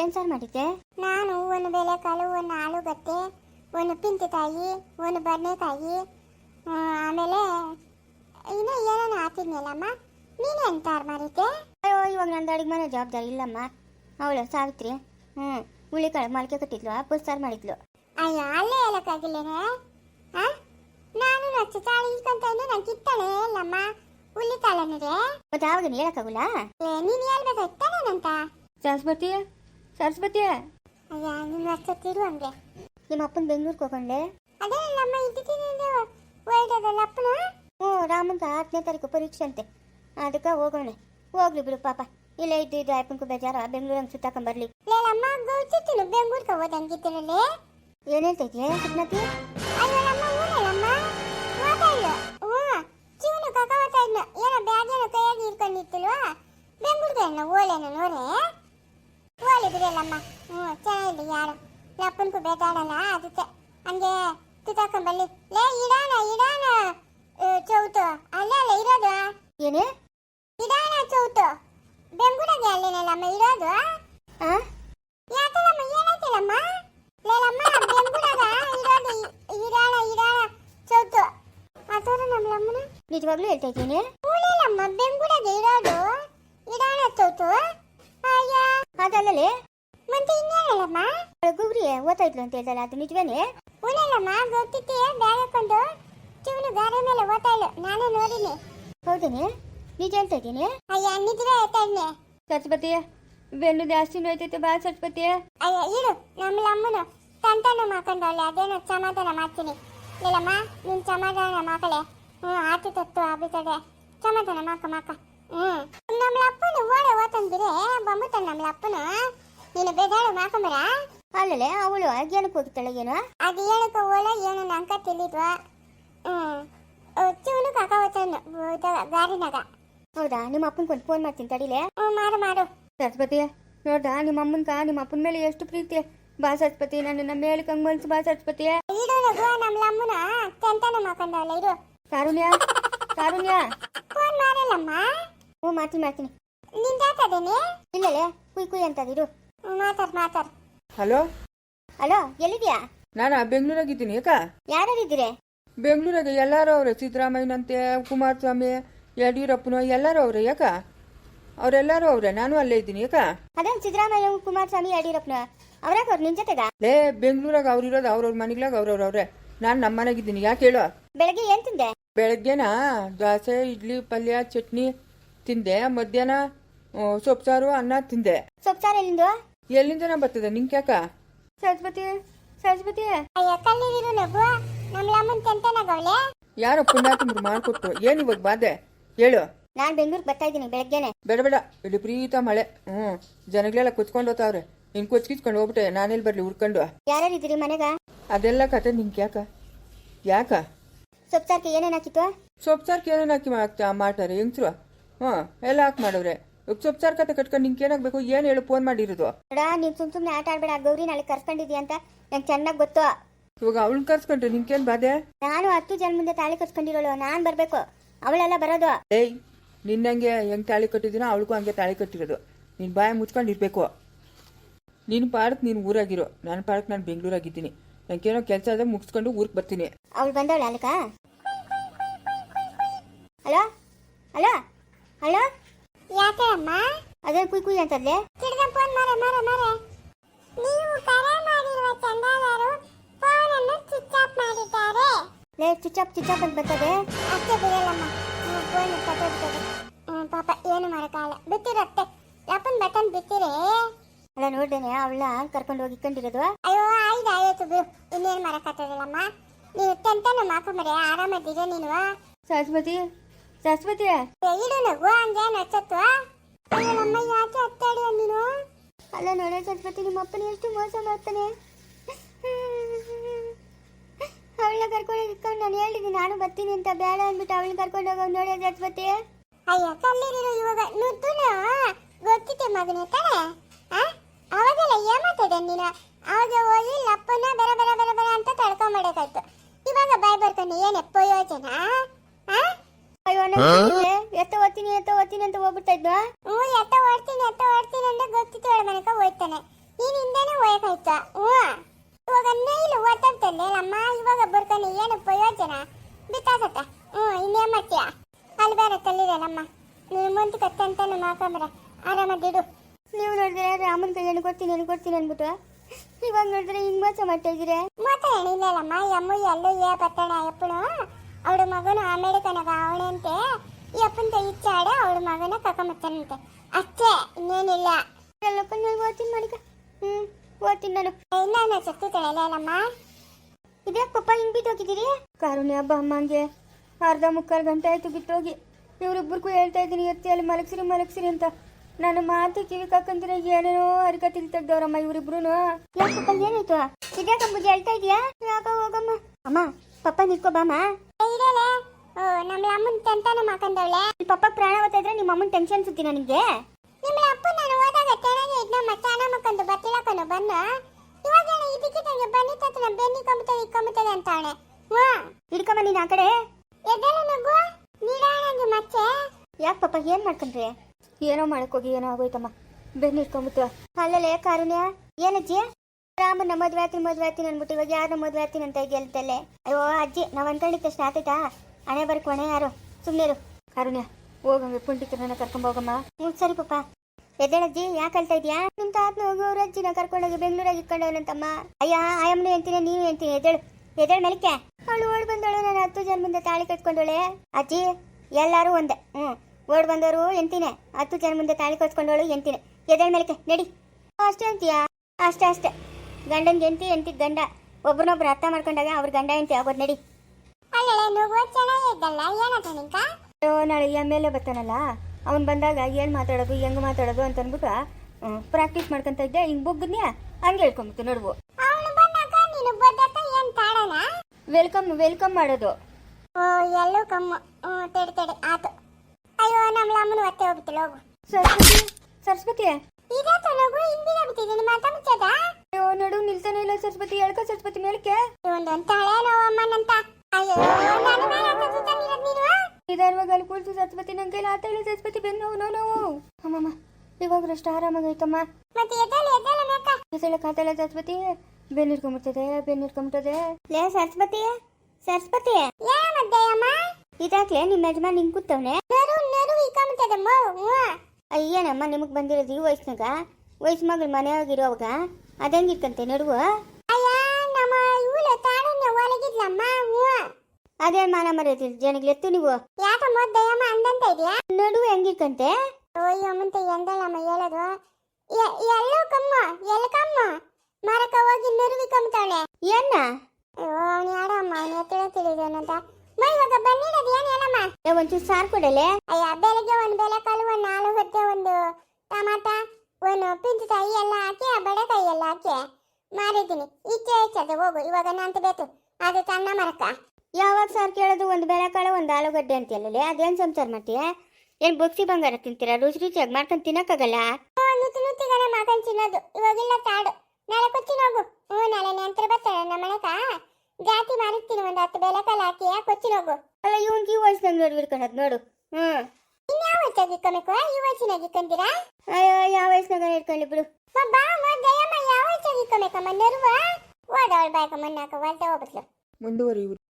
ಏನ್ ಸರ್ ಮಾಡಿದ್ದೆ? ನಾನು ಒಂದು ಬೇಳೆಕಾಳು ಒಂದು ಆಲೂಗಡ್ಡೆ ಒಂದು ಪಿಂತಿಕಾಯಿ ಒಂದು ಬದನೆಕಾಯಿ ಆಮೇಲೆ ಇನ್ನೂ ಏನೇನು ಹಾಕಿದ್ನಲ್ಲಮ್ಮ? ನೀನು ಎಂತ ಮಾಡಿದ್ದೆ? ಅಯ್ಯೋ ಇವಾಗ ನಂದು ಅಡಿಗೆ ಮನೆ ಜವಾಬ್ದಾರಿ ಇಲ್ಲಮ್ಮ. ಅವಳು ಸಾವಿತ್ರಿ ಹ್ಞೂ ಹುಳಿಕಾಳು ಮೊಳಕೆ ಕಟ್ಟಿದ್ಲು ಅಪ್ಪು ಸಾರು ಮಾಡಿದ್ಲು. ಅಯ್ಯೋ ಅಲ್ಲೇ ಹೇಳಕ್ಕಾಗಿಲ್ಲೇನೆ? ನಾನು ರಚ್ಚ ತಾಳಿ ಇಲ್ಕಂತ ನಂಗೆ ಕಿತ್ತಾಳೆ ಇಲ್ಲಮ್ಮ. ಹುಳಿ ಕಾಳನಿದೆ ಮತ್ತೆ ಆವಾಗ ನೀನು ಹೇಳಕ್ಕಾಗಲ್ಲ ನೀನು ಹೇಳ್ಬೇಕಾಯ್ತಾನೇನಂತ ಸರಸ್ವತಿ ಸರಸ್ವತಿ? ಅಯ್ಯ ಅಷ್ಟೊತ್ತಿರು ನಿಮ್ಮ ಅಪ್ಪನ ಬೆಂಗ್ಳೂರಿಗೆ ಹೋಗೊಂಡೆ. ಅದೇ ನಮ್ಮ ಅಪ್ಪನ? ಹ್ಞೂ ರಾಮಂತ ಹತ್ತನೇ ತಾರೀಕು ಪರೀಕ್ಷೆ ಅಂತೆ. ಅದಕ್ಕೆ ಹೋಗೋಣ. ಹೋಗ್ಲಿ ಬಿಡು ಪಾಪ. ಇಲ್ಲೇ ಇದ್ದು ಇದ್ದು ಅಪ್ಪನ್ಕು ಬೇಜಾರ ಬೆಂಗಳೂರಂಗೆ ಸುತ್ತಾಕೊಂಬರ್ಲಿ ಲೇಲಮ್ಮ ಗೌಚಿತ್ತಿನ ಬೆಂಗಳೂರಿಗೆ ಹೋದಂಗಿತ್ತಿರಲಿ ಏನು ಅಯ್ಯೋ ನಮ್ಮ ಊರಲ್ಲಮ್ಮ ಇಲ್ಲ ಹ್ಞೂ ಜೀವನ ಓದ್ತಾ ಇದ್ನ ಏನೋ ಕೈಯಾಗಿ ಇಟ್ಕೊಂಡಿತ್ತಲ್ವಾ ಬೆಂಗಳೂರಿಗೆ ಏನೋ ಓಲೇನ ನೋರೆ ಓಲೆ ಹ್ಞೂ ಚೆನ್ನಾಗಿಲ್ಲ ಯಾರು? ಲಪ್ಪನ್ಕು ಬೇಟಾಡಲ್ಲ ಅದಕ್ಕೆ ಹಂಗೆ ತುತ್ತಾಕೊಂಬಲ್ಲಿ ಲೇ ಇಡಾಣ ಇಡಾಣ ಚೌತು. ಅಲ್ಲೇ ಅಲ್ಲ ಇರೋದು ಏನೇ? ಇಡಾಣ ಚೌತು. ಬೆಂಗಳೂರಿಗೆ ಅಲ್ಲೇನಲ್ಲಮ್ಮ ಇರೋದು ಯಾಕಲ್ಲಮ್ಮ ಏನಾಯ್ತಿಲ್ಲಮ್ಮ? ಲೇಲಮ್ಮ ಬೆಂಗಳೂರಾಗ ಇರೋದು ಇಡಾಣ ಇಡಾಣ ಚೌತು. ಅದರ ನಮ್ಮ ಅಮ್ಮನ ನಿಜವಾಗ್ಲೂ ಹೇಳ್ತಾ ಇದ್ದೀನಿ ಬೆಂಗಳೂರಾಗ ಇರೋದು ಇಡಾಣ ಚೌತು. ಅದಲ್ಲಲೇ ಮತ್ತೆ ಇನ್ನೇನಲ್ಲಮ್ಮ ಗುಗ್ರಿ ಓದ್ತಾ ಇದ್ಲು ಅಂತ ಹೇಳ್ದಲ್ಲ ಅದು ನಿಜವೇನೆ? ಹೂಲೇಲಮ್ಮ ಗೊತ್ತಿತ್ತೆ ಬ್ಯಾಗ್ ಹಾಕೊಂಡು. ಚಿವನು ಗಾರೆ ಮೇಲೆ ಓದ್ತಾ ಇಲ್ಲ ನಾನೇ ನೋಡಿನಿ. ಹೌದೇನೆ? ನಿಜ ಅಂತ ಇದ್ದೀನಿ? ಅಯ್ಯ ನಿಜವೇ ಹೇಳ್ತಾ ಇದ್ನೆ. ಸರಸ್ವತಿ ಬೆನ್ನು ಜಾಸ್ತಿ ನೋಯ್ತೈತೆ ಬಾ ಸರಸ್ವತಿ ಅಯ್ಯ ಇರು ನಮ್ಮ ಅಮ್ಮನು. ತಂತನ ಅಲ್ಲಿ ಅದೇನೋ ಸಮಾಧಾನ ಮಾಡ್ತೀನಿ. ಇಲ್ಲಮ್ಮ ನಿನ್ ಸಮಾಧಾನ ಮಾಕಳೆ ಹ್ಞೂ ಆತು ತತ್ತು ಆಗ್ಬಿಟ್ಟದೆ. ಸಮಾಧಾನ ಮಾಕ ಮಾಕ ಹ್ಞೂ ಬಂಬುತ್ತ ನಮ್ಮ ಅಪ್ಪನ. ನೀನು ಬೇದಾಳು ಮಾಕೊಂಬರ. ಅಲ್ಲಲೆ ಅವಳು ಏನಕ್ಕೆ ಹೋಗ್ತಾಳೆ ಏನೋ? ಅದು ಏನಕ್ಕೆ ಓಲ ಏನು ನಂಕ ತಿಳಿದ್ವಾ ಹ್ಞೂ ಕಾಕ ಹೋಗ್ತಾನೆ ಗಾರಿನಾಗ. ಹೌದಾ? ನಿಮ್ಮ ಅಪ್ಪನ್ಕೊಂಡು ಫೋನ್ ಮಾಡ್ತೀನಿ ತಡಿಲೆ. ಹ್ಞೂ ಮಾಡು ಮಾಡು. ಸರಸ್ವತಿ ನೋಡ್ದ? ನಿಮ್ಮ ಅಮ್ಮನ್ಕ ನಿಮ್ಮ ಅಪ್ಪನ ಮೇಲೆ ಎಷ್ಟು ಪ್ರೀತಿ. ಬಾ ಸರಸ್ವತಿ ನನ್ನ ಮೇಲೆ ಕಂಗ್ ಮನ್ಸು ಬಾ ಸರಸ್ವತಿ. ಇಡೋನಗು ನಮ್ಮ ಅಮ್ಮನ. ತಂತನ ಮಾಡ್ಕೊಂಡವಳೆ ಇರು ಕಾರುಣ್ಯ ಕಾರುಣ್ಯ. ಫೋನ್ ಮಾಡಲ್ಲಮ್ಮ. ಹ್ಞೂ ಮಾಡ್ತೀನಿ ಮಾಡ್ತೀನಿ. ನಿಂದಾತದೇನೆ ಇಲ್ಲಲೇ ಕುಯ್ ಕುಯ್ ಅಂತದಿರು ಮಾತಾಡ್ ಮಾತಾಡ್. ಹಲೋ? ಹಲೋ ಎಲ್ಲಿದ್ಯಾ? ನಾನು ಬೆಂಗಳೂರಾಗಿದ್ದೀನಿ ಯಾಕ ಯಾರ್ಯಾರಿದ್ದೀರಿ ಬೆಂಗಳೂರಾಗ ಎಲ್ಲರೂ ಅವ್ರೆ ಸಿದ್ದರಾಮಯ್ಯನಂತೆ ಕುಮಾರಸ್ವಾಮಿ ಯಡಿಯೂರಪ್ಪನ ಎಲ್ಲರೂ ಅವ್ರೆ ಯಾಕ ಅವರೆಲ್ಲರೂ ಅವ್ರೆ ನಾನು ಅಲ್ಲೇ ಇದ್ದೀನಿ ಯಾಕ ಅದೇನು ಸಿದ್ದರಾಮಯ್ಯ ಕುಮಾರಸ್ವಾಮಿ ಯಡಿಯೂರಪ್ಪನ? ಅವ್ರಾಗ ಅವ್ರು ನಿನ್ ಜೊತೆಗ? ಲೇ ಬೆಂಗಳೂರಾಗ ಅವ್ರಿರೋದು ಅವ್ರವ್ರ ಮನೆಗ್ಲಾಗ ಅವ್ರವ್ರ ಅವ್ರೆ ನಾನು ನಮ್ಮ ಮನೆಗಿದ್ದೀನಿ ಯಾಕೆ ಹೇಳು? ಬೆಳಗ್ಗೆ ಏನ್ ತಿಂದೆ? ಬೆಳಗ್ಗೆನಾ? ದೋಸೆ ಇಡ್ಲಿ ಪಲ್ಯ ಚಟ್ನಿ ತಿಂದೆ ಮಧ್ಯಾಹ್ನ ಆ, ಸೊಪ್ಪು ಸಾರು ಅನ್ನ ತಿಂದೆ. ಸೊಪ್ಪು ಸಾರು ಎಲ್ಲಿಂದ ಎಲ್ಲಿಂದನ ಬರ್ತದೆ? ನಿಂಗೆ ಯಾಕ? ಸರಸ್ವತಿ ಸರಸ್ವತಿ. ಯಾರೋ ಪುಣ್ಯಾತ್ಮರು ಮಾಡ್ಕೊಟ್ಟು ಏನು ಇವಾಗ ಬಾದೆ ಹೇಳು. ನಾನ್ ಬೆಂಗ್ಳೂರ್ಗೆ ಬರ್ತಾ ಇದ್ದೀನಿ ಬೆಳಗ್ಗೆನೆ. ಬೇಡ ಬೇಡ. ಇಲ್ಲಿ ಪ್ರೀತ ಮಳೆ. ಹ್ಮ್ ಜನಗಳೆಲ್ಲ ಕುತ್ಕೊಂಡು ಹೋತಾವ್ರೆ ಇನ್ ಕೊಚ್ಕಿಚ್ಕೊಂಡು ಹೋಗ್ಬಿಟ್ಟೆ. ನಾನೆಲ್ಲಿ ಬರ್ಲಿ ಹುಡ್ಕೊಂಡು ಇದ್ರಿ ಮನೆಗ? ಅದೆಲ್ಲ ಕತೆ ನಿಂಗೆ ಯಾಕ? ಯಾಕ? ಸೊಪ್ಪು ಸಾರ್ಗೆ ಏನೇನ್ ಹಾಕಿತ್ತು? ಸೊಪ್ಪು ಸಾರ್ಗೆ ಏನೇನು ಹಾಕಿ ಮಾಡ್ತಾ ಮಾಡ್ತಾರೆ ಹೆಂಗ್ಸ್ರು? ಹ್ಮ್ ಎಲ್ಲ ಹಾಕಿ ಮಾಡವ್ರೆ. ಸೊಪ್ಪು ಕತೆ ಕಟ್ಕೊಂಡು ನಿಂಗೆ ಏನಾಗಬೇಕು ಏನು ಹೇಳು ಫೋನ್ ಮಾಡಿರೋದು? ನೋಡ ನೀನ್ ಸುಮ್ ಸುಮ್ನೆ ಆಟ ಆಡ್ಬೇಡ ಗೌರಿ ನಾಳೆ ಕರ್ಸ್ಕೊಂಡಿದ್ಯಾ ಅಂತ ನಂಗೆ ಚೆನ್ನಾಗಿ ಗೊತ್ತು. ಇವಾಗ ಅವಳನ್ನ ಕರ್ಸ್ಕೊಂಡ್ರೆ ನಿಂಗೇನು ಬಾಧೆ? ನಾನು ಹತ್ತು ಜನ ಮುಂದೆ ತಾಳಿ ಕಟ್ಕೊಂಡಿರೋಳು ನಾನ್ ಬರ್ಬೇಕು. ಅವಳೆಲ್ಲ ಬರೋದು. ಏಯ್ ನಿನ್ನಂಗೆ ಹೆಂಗೆ ತಾಳಿ ಕಟ್ಟಿದ್ದೀನೋ ಅವಳಿಗೂ ಹಂಗೆ ತಾಳಿ ಕಟ್ಟಿರೋದು. ನೀನು ಬಾಯ ಮುಚ್ಕೊಂಡಿರ್ಬೇಕು ನೀನು ಪಾರ್ಕ್ ನೀನು ಊರಾಗಿರೋ. ನನ್ನ ಪಾರ್ಕ್ ನಾನು ಬೆಂಗಳೂರಾಗಿದ್ದೀನಿ. ನನಗೇನೋ ಕೆಲಸ ಆದ್ರೆ ಮುಗಿಸ್ಕೊಂಡು ಊರಿಗೆ ಬರ್ತೀನಿ. ಅವಳು ಬಂದವಳ ಅಲ್ಲಕ ಹಲೋ? ಹಲೋ? ಹಲೋ? ಯಾಕೆ ಅಮ್ಮ? ಅದೇ ಕುಯ್ ಕುಯ್ ಅಂತದ್ಲೆ? ತಿರ್ಗ ಫೋನ್ ಮಾರೆ ಮಾರೆ ಮಾರೆ. ನೀವು ಕರೆ ಮಾಡಿರುವ ಚಂದಾದಾರು ಫೋನ್ ಅನ್ನು ಸ್ವಿಚ್ ಆಫ್ ಮಾಡಿದ್ದಾರೆ. ಲೇ ಚುಚ್ಚಪ್ ಚುಚ್ಚಪ್ ಅಂತ ಬರ್ತದೆ. ಅಷ್ಟೇ ಬಿಡಲ್ಲಮ್ಮ. ಫೋನ್ ಕಟ್ಟೋಗ್ತದೆ ಪಾಪ ಏನು ಮಾಡಕ್ಕಾಗಲ್ಲ. ಬಿತ್ತಿರತ್ತೆ ಯಾಪನ್ ಬಟನ್ ಬಿತ್ತಿರೇ ಅಲ್ಲ ನೋಡ್ದೇನೆ ಅವಳ ಕರ್ಕೊಂಡು ಹೋಗಿ ಇಕ್ಕೊಂಡಿರೋದು ಅಯ್ಯೋ ಆಯ್ದು ಆಯ್ತು ಬಿಡು. ಇನ್ನೇನು ಮಾಡಕ್ಕಾಗ್ತದಿಲ್ಲಮ್ಮ? ನೀವು ಟೆಂತನ ಮಾಕೊಂಬರೆ ಆರಾಮದಿರೋ ನೀನು? ಸರಸ್ವತಿ ಸರಸ್ವತಿ ಇಡು ನಗು ಹಂಗೆ ನಚ್ಚತ್ವ ಅಯ್ಯೋ ನಮ್ಮ ಯಾಕೆ ಅತ್ತಾಡಿ ಅಂದಿನು? ಅಲ್ಲ ನೋಡ ಸರಸ್ವತಿ ನಿಮ್ಮ ಅಪ್ಪನ ಎಷ್ಟು ಮೋಸ ಮಾಡ್ತಾನೆ? ಅವಳನ್ನ ಕರ್ಕೊಂಡು ಇಟ್ಕೊಂಡು ನಾನು ಹೇಳಿದ್ದೀನಿ ನಾನು ಬರ್ತೀನಿ ಅಂತ ಬೇಡ ಅಂದ್ಬಿಟ್ಟು ಅವಳನ್ನ ಕರ್ಕೊಂಡು ಹೋಗೋ ನೋಡಿ ಸರಸ್ವತಿ? ಅಯ್ಯ ಕಲ್ಲಿರು ಇವಾಗ ನುದ್ದುನ? ಗೊತ್ತಿದೆ ಮಗನೇ ತಾನೆ? ಅವಾಗೆಲ್ಲ ಏಮಾತದೆ ನೀನು? ಅವಾಗ ಹೋಗಿ ಲಪ್ಪನ ಬರ ಬರ ಬರ ಬರ ಅಂತ ತಡ್ಕೊಂಬಿಡಕಾಯ್ತು. ಇವಾಗ ಬಾಯ್ ಬರ್ಕೊಂಡು ಏನಪ್ಪ ಯೋಚನ? ಅಯ್ಯೋ ಎತ್ತ ಓದ್ತೀನಿ ಎತ್ತ ಓದ್ತೀನಿ ಅಂತ ಹೋಗ್ಬಿಡ್ತಾ ಇದ್ನು ಹ್ಞೂ ಎತ್ತ ಓಡ್ತೀನಿ ಎತ್ತ ಓಡ್ತೀನಿ ಅಂದ್ರೆ ಗೊತ್ತಿತ್ತು ಅವಳ ಮನೆಗೆ ಹೋಯ್ತಾನೆ. ನೀನ್ ಹಿಂದೆನೆ ಹೋಯಕಾಯ್ತು ಹ್ಞೂ. ಇವಾಗ ನೈಲು ಓದ್ತಂತಂದೆ ಅಮ್ಮ ಇವಾಗ ಬರ್ತಾನೆ ಏನು ಪ್ರಯೋಜನ? ಬಿತ್ತಾಸತ್ತ ಹ್ಞೂ ಇನ್ನೇ ಮಾಡ್ತೀಯ ಅಲ್ಲಿ ಬೇರೆ ತಲ್ಲಿದೆ ನಮ್ಮ ನೀವು ಮುಂದೆ ಕತ್ತಂತಾನು ಆರಾಮ ಆರಾಮದಿಡು ನೀವು ನೋಡಿದ್ರೆ ರಾಮನ ಕೈ ಕೊಡ್ತೀನಿ ಏನು ಕೊಡ್ತೀನಿ ಅಂದ್ಬಿಟ್ಟು. ಇವಾಗ ನೋಡಿದ್ರೆ ಹಿಂಗ್ ಮೋಸ ಮಾಡ್ತಾ ಇದ್ದೀರಾ? ಮತ್ತೆ ಇಲ್ಲ ಅಮ್ಮ ಎಲ್ಲೂ ಏ ಬತ್ತಣ ಅಪ್ಪನು ಅವಳ ಮಗನು ಅಮೇರಿಕನಾಗ ಅವಳಂತೆ. ಈ ಅಪ್ಪನ ಇಚ್ಚಾಡ ಅವಳ ಮಗನ ಕರ್ಕೊಂಬತ್ತಾನಂತೆ. ಅಷ್ಟೇ ಇನ್ನೇನಿಲ್ಲ. ನಾನು ಓದ್ತೀನಿ ಮಾಡಿಕ ಹ್ಞೂ ಓದ್ತೀನಿ ನಾನು. ಇಲ್ಲ ಸತ್ತು ತಿಳಿಯಲ್ಲಮ್ಮ ಇದ್ಯಾಕೆ ಪಪ್ಪ ಹಿಂಗ್ ಬಿದ್ದೋಗಿದ್ದೀರಿ ಕಾರುಣ್ಯ ಹಬ್ಬ ಅಮ್ಮಂಗೆ. ಅರ್ಧ ಮುಕ್ಕಾಲು ಗಂಟೆ ಆಯ್ತು ಬಿಟ್ಟೋಗಿ. ಇವ್ರಿಬ್ಬರಿಗೂ ಹೇಳ್ತಾ ಇದ್ದೀನಿ ಎತ್ತಿ ಅಲ್ಲಿ ಮಲಗ್ಸಿರಿ ಮಲಗ್ಸಿರಿ ಅಂತ. ನನ್ನ ಮಾತು ಕಿವಿ ಕಾಕಂತೀರ ಏನೇನೋ ಅರಿಕತ್ತಿಲ್ ತೆಗ್ದವ್ರಮ್ಮ ಇವ್ರಿಬ್ರು ಯಾಕಪ್ಪ ಏನಾಯ್ತು? ಹೇಳ್ತಾ ಇದೀಯಾ? ಯಾಕ ಹೋಗಮ್ಮ. ಅಮ್ಮ ಪಪ್ಪ ನಿಂತ್ಕೋ ಬಾಮ್ಮ. ಇರಲ್ಲ. ಓ ನಮ್ಮ ಅಮ್ಮನ ತಂತಾನ ಮಾಕಂದವಳೆ ಈ ಪಪ್ಪ ಪ್ರಾಣ ಓದ್ತಾ ಇದ್ರೆ ನಿಮ್ಮ ಅಮ್ಮನ ಟೆನ್ಷನ್ ಸುತ್ತಿ ನನಗೆ. ನಿಮ್ಮ ಅಪ್ಪ ನಾನು ಓದಾಗ ಚೆನ್ನಾಗಿ ಇದ್ನ ಮತ್ತಾನ ಮಕ್ಕಂದು ಕಣು ಬಂದ ಇವಾಗ ಏನೋ ಇದಕ್ಕಿದ್ದಂಗೆ ಬನ್ನಿ ತತ್ರ ಬೆನ್ನಿ ಕಂಬುತ್ತದೆ ಇಕ್ಕೊಂಬುತ್ತದೆ ಅಂತ ಹಾ ಹಿಡ್ಕಮ್ಮ ನೀನು ಆ ಕಡೆ. ಎದ್ದಲ್ಲ ನಗು ನೀಡಾಣಂಗೆ ಮತ್ತೆ. ಯಾಕೆ ಪಾಪ ಏನು ಮಾಡ್ಕೊಂಡ್ರಿ? ಏನೋ ಮಾಡಕ್ಕೋಗಿ ಏನೋ ಆಗೋಯ್ತಮ್ಮ. ಬೆನ್ನು ಇಟ್ಕೊಂಡ್ಬಿಟ್ಟು ಅಲ್ಲಲ್ಲೇ, ಕಾರುಣ್ಯ. ಏನಜ್ಜಿ ರಾಮನ ಮದ್ವೆ ಆತೀನಿ ಮದ್ವೆ ಆತೀನಿ ಇವಾಗ ಯಾರನ್ನ ಮದ್ವೆ ಆತೀನಿ ಅಂತ ಗೆಲ್ತಲ್ಲೇ ಅಯ್ಯೋ ಅಜ್ಜಿ ನಾವ್ ಅನ್ಕೊಂಡಿದ್ದ ತಕ್ಷಣ ಆತೈತಾ ಹಣೆ ಬರ್ಕೊಣೆ ಯಾರು? ಸುಮ್ಮನೆರು ಕಾರುಣ್ಯ ಹೋಗಂಗೆ ಪುಂಡಿತರನ್ನ ಕರ್ಕೊಂಡು ಹೋಗಮ್ಮ. ಹ್ಞೂ ಸರಿ ಪಾಪ ಎದ್ದೇಳಜ್ಜಿ ಯಾಕೆ ಅಳ್ತಾ ಇದೆಯಾ? ನಿಮ್ಮ ತಾತನ ಹೋಗೋರು ಅಜ್ಜಿನ ಕರ್ಕೊಂಡೋಗಿ ಬೆಂಗಳೂರಾಗ ಇಟ್ಕೊಂಡವನಂತಮ್ಮ ಅಯ್ಯ ಆಯಮ್ಮನು ಹೇಳ್ತೀನಿ ನೀನು ಹೇಳ್ತೀನಿ ಎದ್ದೇಳು. ಎದ್ದೇಳು ಮೇಲಕ್ಕೆ ಅವಳು ಓಡ್ ಬಂದವಳು ನಾನು ಹತ್ತು ಜನ್ಮದಿಂದ ತಾಳಿ ಕಟ್ಕೊಂಡವಳೆ. ಅಜ್ಜಿ ಎಲ್ಲರೂ ಒಂದೇ. ಹ್ಞೂ ಓಡ್ ಬಂದವರು ಎಂತಿನೇ. ಹತ್ತು ಜನ ಮುಂದೆ ತಾಳಿ ಕಟ್ಕೊಂಡವಳು ಎಂತಿನೇ. ಎದ್ದೇಳು ಮೇಲಕ್ಕೆ ನಡಿ. ಅಷ್ಟೇ ಅಂತೀಯಾ? ಅಷ್ಟೇ ಅಷ್ಟೇ. ಗಂಡನ್ಗೆ ಎಂತಿ ಎಂತಿದ್ ಗಂಡ. ಒಬ್ರನ್ನೊಬ್ರು ಅರ್ಥ ಮಾಡ್ಕೊಂಡಾಗ ಅವ್ರ ಗಂಡ ಎಂತಿ ಆಗೋದು ನಡಿ. ನಾಳೆ ಎಂ ಎಲ್ ಎ ಬರ್ತಾನಲ್ಲ ಅವ್ನು ಬಂದಾಗ ಏನು ಮಾತಾಡೋದು ಹೆಂಗ್ ಮಾತಾಡೋದು ಅಂತ ಅಂದ್ಬಿಟ್ಟು ಪ್ರಾಕ್ಟೀಸ್ ಮಾಡ್ಕೊಂತ ಇದ್ದೆ ಹಿಂಗೆ ಬುಗ್ಗದ್ನ್ಯಾ ಹಂಗೆ ಹೇಳ್ಕೊಂಬಿತ್ತು ನೋಡ್ವು. ವೆಲ್ಕಮ್ ವೆಲ್ಕಮ್ ಮಾಡೋದು. ಎಲ್ಲೂ ಕಮ್ಮು. ತಡೆ ತಡಿ ಆತು. ಅಯ್ಯೋ ನಮ್ಮ ಅಮ್ಮನ ಒತ್ತೆ ಹೋಗ್ಬಿಟ್ಟಿಲ್ಲ ಹೋಗು. ಸರಸ್ವತಿ ಸರಸ್ವತಿ. ಇದೇ ನಗು ಹಿಂದಿನ ಬಿಟ್ಟಿದ್ದೀನಿ ಮಾತಾ ಮುಚ್ಚದ? ಅಯ್ಯೋ, ನಡು ನಿಲ್ತಾನೆ ಇಲ್ಲ ಸರಸ್ವತಿ ಹೇಳ್ಕೊ ಸರಸ್ವತಿ ಮೇಲಕ್ಕೆ. ಇವೊಂದೊಂದು ತಳೆ ನೋವಮ್ಮನಂತ ಅಯ್ಯೋ ನಾನು ಅಲ್ಲಿ ಕೂರ್ಸು ಸರಸ್ವತಿ, ನನ್ ಕೈಲಿ ಆತ ಇಲ್ಲ ಸರಸ್ವತಿ, ಬೆನ್ನು ನೋವು ನೋವು ಅಮ್ಮಮ್ಮ ಇವಾಗ ಅಷ್ಟು ಆರಾಮಾಗೈತಮ್ಮ ಮತ್ತೆ ಎದ್ದಲ್ಲ ಎದ್ದಲ್ಲ ಮೇಕ ಹೆಸಳೆ ಕಾತಲ್ಲ ಸರಸ್ವತಿ, ಬೆನ್ನು ಇಟ್ಕೊಂಬಿಡ್ತದೆ ಬೆನ್ನು ಇಟ್ಕೊಂಬಿಟ್ಟದೆ ಲೇ ಸರಸ್ವತಿ ಸರಸ್ವತಿ. ಇದಾಕ್ಲೆ ನಿಮ್ಮ ಯಜಮಾನ್ ನಿಂಗೆ ಕೂತವ್ನೆ? ನರು ನರು ಇಕ್ಕಂಬತ್ತದ ಮೋ ಹ್ಞೂ ಅಯ್ಯನಮ್ಮ, ನಿಮಗೆ ಬಂದಿರೋದು ಈ ವಯಸ್ಸಿನಾಗ? ವಯಸ್ಸು ಮಗಳು ಮನೆಯಾಗಿರೋವಾಗ ಅದಂಗೆ ನಡುವ? ನಡುವು ಅದೇನು ಮಾನ ಮರ್ಯಾದಿಲ್ಲ ಜನಗಳು ಎತ್ತು ನೀವು. ಯಾಕ ಮೊದ್ದಯ್ಯಮ್ಮ ಅಂದಂತ ಇದೆಯಾ? ನಡುವೆ ಹೆಂಗಿರ್ಕಂತೆ ಅಯ್ಯೋ ಮುಂತೆ ಎಂದಲ್ಲಮ್ಮ ಹೇಳೋದು. ಎಲ್ಲೋ ಕಮ್ಮ ಎಲ್ ಕಮ್ಮ? ಮರಕ ಹೋಗಿ ನರುವಿ ಕಮ್ತಾಳೆ. ಏನ ಅವನು ಯಾರಮ್ಮ ಅವನು ಎತ್ತಳ ತಿಳಿದೇನಂತ ಮೈ ಇವಾಗ ಬಂದಿರೋದು ಏನು ಹೇಳಮ್ಮ? ಏ, ಒಂಚೂರು ಸಾರು ಕೊಡಲೆ? ಅಯ್ಯ ಬೆಳಗ್ಗೆ ಒಂದು ಬೆಳೆಕಾಳು ಒಂದು ನಾಲ್ಕು ಹೊತ್ತೆ ಒಂದು ಟಮಾಟ. ಒಂದು ತಾಯಿ ಎಲ್ಲ ಹಾಕಿ ಆ ಬಡೆಕಾಯಿ ಎಲ್ಲ ಹಾಕಿ ಮಾರಿದ್ದೀನಿ. ಈಚೆ ಹೆಚ್ಚದೆ ಹೋಗು ಇವಾಗ ನಂತ ಬೇಕು ಅದು ತನ್ನ ಮರಕ. ಯಾವಾಗ ಸರ್ ಕೇಳೋದು? ಒಂದು ಬೆಳೆಕಾಳು ಒಂದು ಆಲೂಗಡ್ಡೆ ಅಂತ ಹೇಳಿ ಅದೇನು ಸಂಸಾರ ಮಾಡ್ತೀಯ? ಏನು ಬುಕ್ಸಿ ಬಂಗಾರ ತಿಂತೀರಾ? ರುಚಿ ರುಚಿಯಾಗಿ ಮಾಡ್ಕೊಂಡು ತಿನ್ನಕ್ಕಾಗಲ್ಲ? ನುತ್ತಿ ನುತ್ತಿಗಾರ ಮಾಡ್ಕೊಂಡು ತಿನ್ನೋದು. ಇವಾಗಿಲ್ಲ ತಾಡು. ನಾಳೆ ಕೊಚ್ಚಿನ ಹೋಗು. ಹ್ಞೂ ನಾಳೆ ನಂತರ ಬರ್ತಾಳೆ ನಮ್ಮ ಮನೆಕ. ಜಾತಿ ಮಾರಿಸ್ತೀನಿ ಒಂದು ಹತ್ತು ಬೆಳೆಕಾಳು ಹಾಕಿ ಕೊಚ್ಚಿನ ಹೋಗು. ಅಲ್ಲ ಇವನ್ಗೆ ಈ ವಯಸ್ಸಿನಾಗ ನೋಡಿ ಇಟ್ಕೊಂಡದ್ ನೋಡು. ಹ್ಞೂ ಇನ್ಯಾವ ವಯಸ್ಸಾಗಿ ಇಕ್ಕಬೇಕು ಈ ವಯಸ್ಸಿನಾಗಿ ಇಕ್ಕಂತೀರಾ ಅಯ್ಯೋ ಯಾವ ವಯಸ್ಸಿನಾಗ ಇಟ್ಕೊಳ್ಳಿ ಬಿಡು. ಬಾ ಯಾವ ವಯಸ್ಸಾಗಿ ಇಕ್ಕಬೇಕಮ್ಮ ನೆರುವ? ಓದವಳು ಬಾಯ್ಕ ಮಣ್ಣಾಕ ಹೊಲ್ಟೆ ಹೋಗ್ಬಿಟ್ಲು. ಮುಂದುವರಿಯುವುದು.